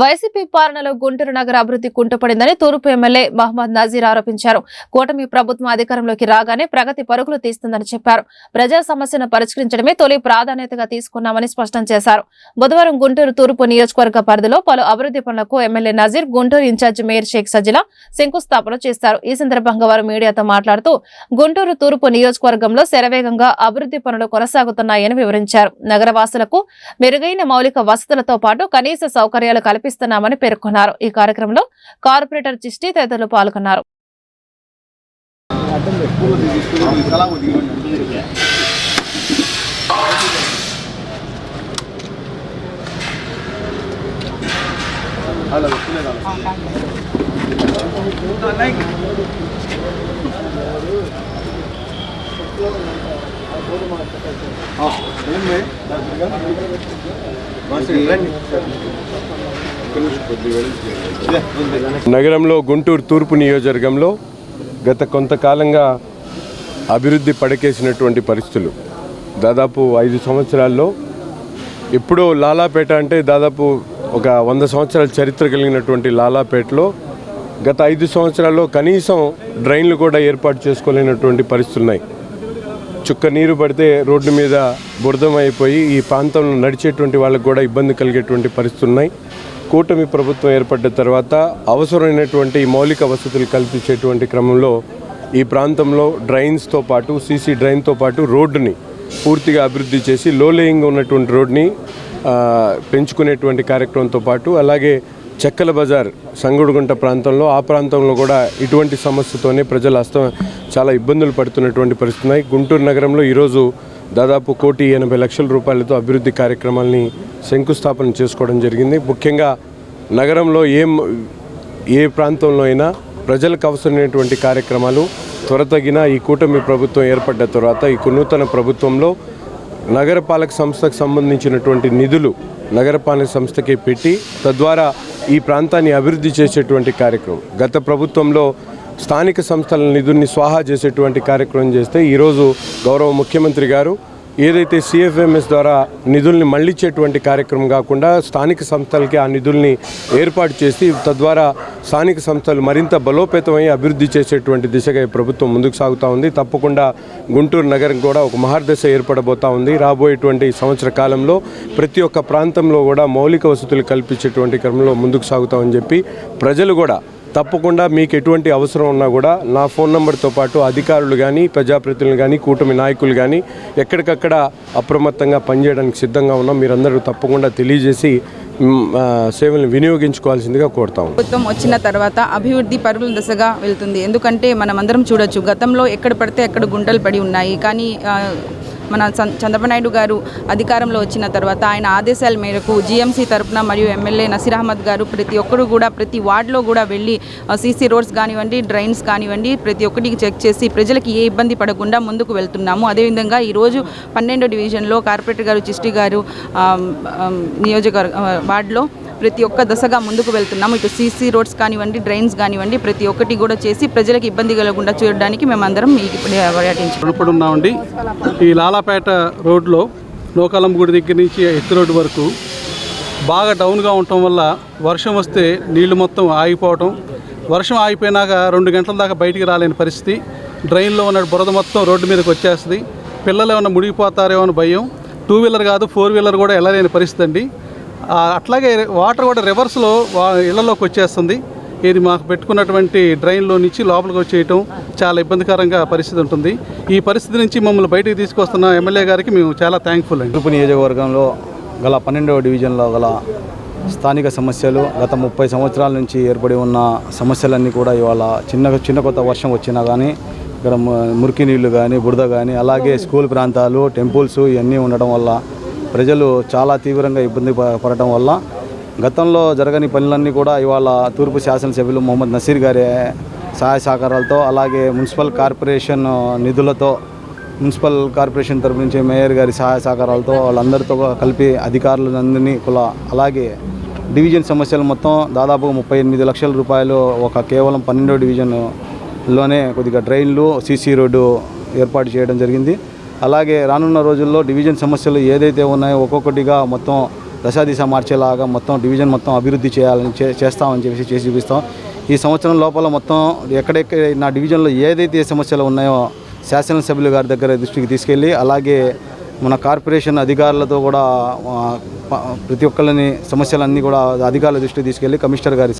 YCP పాలనలో గుంటూరు నగర అభివృద్ధి కుంటుపడిందని తూర్పు ఎమ్మెల్యే మహమ్మద్ నజీర్ ఆరోపించారు. కూటమి ప్రభుత్వం అధికారంలోకి రాగానే ప్రగతి పరుగులు తీస్తుందని చెప్పారు. ప్రజా సమస్యను పరిష్కరించడమే తొలి ప్రాధాన్యతగా తీసుకున్నామని స్పష్టం చేశారు. బుధవారం గుంటూరు తూర్పు నియోజకవర్గ పరిధిలో పలు అభివృద్ధి పనులకు MLA Nazeer Guntur incharge mayor Sheikh Sajila శంకుస్థాపన చేశారు. ఈ సందర్భంగా వారు మీడియాతో మాట్లాడుతూ గుంటూరు తూర్పు నియోజకవర్గంలో శరవేగంగా అభివృద్ధి పనులు కొనసాగుతున్నాయని వివరించారు. నగరవాసులకు మెరుగైన మౌలిక వసతులతో పాటు కనీస సౌకర్యాలు కల్పిస్తున్నామని పేర్కొన్నారు. ఈ కార్యక్రమంలో కార్పొరేటర్ చిష్టి తదితరులు పాల్గొన్నారు. నగరంలో గుంటూరు తూర్పు నియోజకవర్గంలో గత కొంతకాలంగా అభివృద్ధి పడకేసినటువంటి పరిస్థితులు. దాదాపు ఐదు సంవత్సరాల్లో ఎప్పుడో లాలాపేట అంటే దాదాపు ఒక వంద సంవత్సరాల చరిత్ర కలిగినటువంటి లాలాపేటలో గత ఐదు సంవత్సరాల్లో కనీసం డ్రైన్లు కూడా ఏర్పాటు చేసుకోలేనటువంటి పరిస్థితులు ఉన్నాయి చుక్క నీరు పడితే రోడ్డు మీద బురదమైపోయి ఈ ప్రాంతంలో నడిచేటువంటి వాళ్ళకు కూడా ఇబ్బంది కలిగేటువంటి పరిస్థితులు ఉన్నాయి. కూటమి ప్రభుత్వం ఏర్పడ్డ తర్వాత అవసరమైనటువంటి మౌలిక వసతులు కల్పించేటువంటి క్రమంలో ఈ ప్రాంతంలో డ్రైన్స్తో పాటు సీసీ డ్రైన్తో పాటు రోడ్డుని పూర్తిగా అభివృద్ధి చేసి లోలేయింగ్ ఉన్నటువంటి రోడ్ని పెంచుకునేటువంటి కార్యక్రమంతో పాటు అలాగే చెక్కల బజార్ సంగుడుగుంట ప్రాంతంలో ఆ ప్రాంతంలో కూడా ఇటువంటి సమస్యతోనే ప్రజలు అస్త చాలా ఇబ్బందులు పడుతున్నటువంటి పరిస్థితి ఉన్నాయి. గుంటూరు నగరంలో ఈరోజు దాదాపు కోటి ఎనభై లక్షల రూపాయలతో అభివృద్ధి కార్యక్రమాల్ని శంకుస్థాపన చేసుకోవడం జరిగింది. ముఖ్యంగా నగరంలో ఏం ఏ ప్రాంతంలో అయినా ప్రజలకు అవసరమైనటువంటి కార్యక్రమాలు త్వరతగిన ఈ కూటమి ప్రభుత్వం ఏర్పడ్డ తర్వాత ఈ నూతన ప్రభుత్వంలో నగరపాలక సంస్థకు సంబంధించినటువంటి నిధులు నగరపాలక సంస్థకి పెట్టి తద్వారా ఈ ప్రాంతాన్ని అభివృద్ధి చేసేటువంటి కార్యక్రమం. గత ప్రభుత్వంలో స్థానిక సంస్థల నిధుల్ని స్వాహా చేసేటువంటి కార్యక్రమం చేస్తే ఈరోజు గౌరవ ముఖ్యమంత్రి గారు ఏదైతే సిఎఫ్ఎంఎస్ ద్వారా నిధుల్ని మళ్ళించేటువంటి కార్యక్రమం కాకుండా స్థానిక సంస్థలకి ఆ నిధుల్ని ఏర్పాటు చేసి తద్వారా స్థానిక సంస్థలు మరింత బలోపేతమై అభివృద్ధి చేసేటువంటి దిశగా ఈ ప్రభుత్వం ముందుకు సాగుతూ ఉంది. తప్పకుండా గుంటూరు నగరం కూడా ఒక మహర్దశ ఏర్పడబోతా ఉంది. రాబోయేటువంటి సంవత్సర కాలంలో ప్రతి ఒక్క ప్రాంతంలో కూడా మౌలిక వసతులు కల్పించేటువంటి క్రమంలో ముందుకు సాగుతామని చెప్పి ప్రజలు కూడా తప్పకుండా మీకు ఎటువంటి అవసరం ఉన్నా కూడా నా ఫోన్ నెంబర్తో పాటు అధికారులు కానీ ప్రజాప్రతినిధులు కానీ కూటమి నాయకులు కానీ ఎక్కడికక్కడ అప్రమత్తంగా పనిచేయడానికి సిద్ధంగా ఉన్నాం. మీరందరూ తప్పకుండా తెలియజేసి సేవలను వినియోగించుకోవాల్సిందిగా కోరుతాం ప్రభుత్వం వచ్చిన తర్వాత అభివృద్ధి పరుగుల దశగా వెళ్తుంది. ఎందుకంటే మనం అందరం చూడొచ్చు గతంలో ఎక్కడ పడితే ఎక్కడ గుంటలు పడి ఉన్నాయి. కానీ మన చంద్రబాబు నాయుడు గారు అధికారంలో వచ్చిన తర్వాత ఆయన ఆదేశాల మేరకు జీఎంసీ తరపున మరియు ఎమ్మెల్యే నసీర్ అహ్మద్ గారు ప్రతి ఒక్కరు కూడా ప్రతి వార్డులో కూడా వెళ్ళి సీసీ రోడ్స్ కానివ్వండి డ్రైన్స్ కానివ్వండి ప్రతి ఒక్కటికి చెక్ చేసి ప్రజలకి ఏ ఇబ్బంది పడకుండా ముందుకు వెళ్తున్నాము. అదేవిధంగా ఈరోజు పన్నెండో డివిజన్లో కార్పొరేటర్ గారు చిష్టి గారు నియోజకవర్గ వార్డులో ప్రతి ఒక్క దశగా ముందుకు వెళ్తున్నాము ఇటు సీసీ రోడ్స్ కానివ్వండి డ్రైన్స్ కానివ్వండి ప్రతి ఒక్కటి కూడా చేసి ప్రజలకు ఇబ్బంది కలగకుండా చూడడానికి మేమందరం మీకు ఇప్పుడు ఉన్నామండి ఈ లాలాపేట రోడ్లో నోకాలం గుడి దగ్గర నుంచి ఎత్తు రోడ్డు వరకు బాగా డౌన్గా ఉండటం వల్ల వర్షం వస్తే నీళ్ళు మొత్తం ఆగిపోవటం వర్షం ఆగిపోయినాక రెండు గంటల దాకా బయటికి రాలేని పరిస్థితి. డ్రైన్లో ఉన్న బురద మొత్తం రోడ్డు మీదకి వచ్చేస్తుంది. పిల్లలు ఏమైనా మునిగిపోతారేమో అని భయం. టూ వీలర్ కాదు ఫోర్ వీలర్ కూడా వెళ్ళలేని పరిస్థితి అండి. అట్లాగే వాటర్ కూడా రివర్స్లో వా ఇళ్ళలోకి వచ్చేస్తుంది. ఇది మాకు పెట్టుకున్నటువంటి డ్రైన్లో నుంచి లోపలికి వచ్చేయటం చాలా ఇబ్బందికరంగా పరిస్థితి ఉంటుంది. ఈ పరిస్థితి నుంచి మమ్మల్ని బయటికి తీసుకొస్తున్న ఎమ్మెల్యే గారికి మేము చాలా థ్యాంక్ఫుల్ అండి. తూర్పు నియోజకవర్గంలో గల పన్నెండవ డివిజన్లో గల స్థానిక సమస్యలు గత ముప్పై సంవత్సరాల నుంచి ఏర్పడి ఉన్న సమస్యలన్నీ కూడా ఇవాళ చిన్న చిన్న కొత్త వర్షం వచ్చినా కానీ ఇక్కడ మురికి నీళ్ళు కానీ బురద కానీ అలాగే స్కూల్ ప్రాంతాలు టెంపుల్స్ ఇవన్నీ ఉండడం వల్ల ప్రజలు చాలా తీవ్రంగా ఇబ్బంది ప- పడటం వల్ల గతంలో జరగని పనులన్నీ కూడా ఇవాళ తూర్పు శాసనసభ్యులు మొహమ్మద్ నసీర్ గారి సహాయ సహకారాలతో అలాగే మున్సిపల్ కార్పొరేషన్ నిధులతో మున్సిపల్ కార్పొరేషన్ తరపు నుంచి మేయర్ గారి సహాయ సహకారాలతో వాళ్ళందరితో కలిపి అధికారులందరినీ కుల అలాగే డివిజన్ సమస్యలు మొత్తం దాదాపు ముప్పై ఎనిమిది లక్షల రూపాయలు ఒక కేవలం పన్నెండో డివిజన్లోనే కొద్దిగా డ్రైన్లు సీసీ రోడ్డు ఏర్పాటు చేయడం జరిగింది. అలాగే రానున్న రోజుల్లో డివిజన్ సమస్యలు ఏదైతే ఉన్నాయో ఒక్కొక్కటిగా మొత్తం దశాదిశ మార్చేలాగా మొత్తం డివిజన్ మొత్తం అభివృద్ధి చేయాలని చేస్తామని చెప్పేసి చేసి చూపిస్తాం. ఈ సంవత్సరం లోపల మొత్తం ఎక్కడెక్కడ నా డివిజన్లో ఏదైతే సమస్యలు ఉన్నాయో శాసనసభ్యులు గారి దగ్గర దృష్టికి తీసుకెళ్ళి అలాగే మన కార్పొరేషన్ అధికారులతో కూడా ప్రతి ఒక్కరిని సమస్యలన్నీ కూడా అధికారుల దృష్టికి తీసుకెళ్ళి కమిషనర్ గారి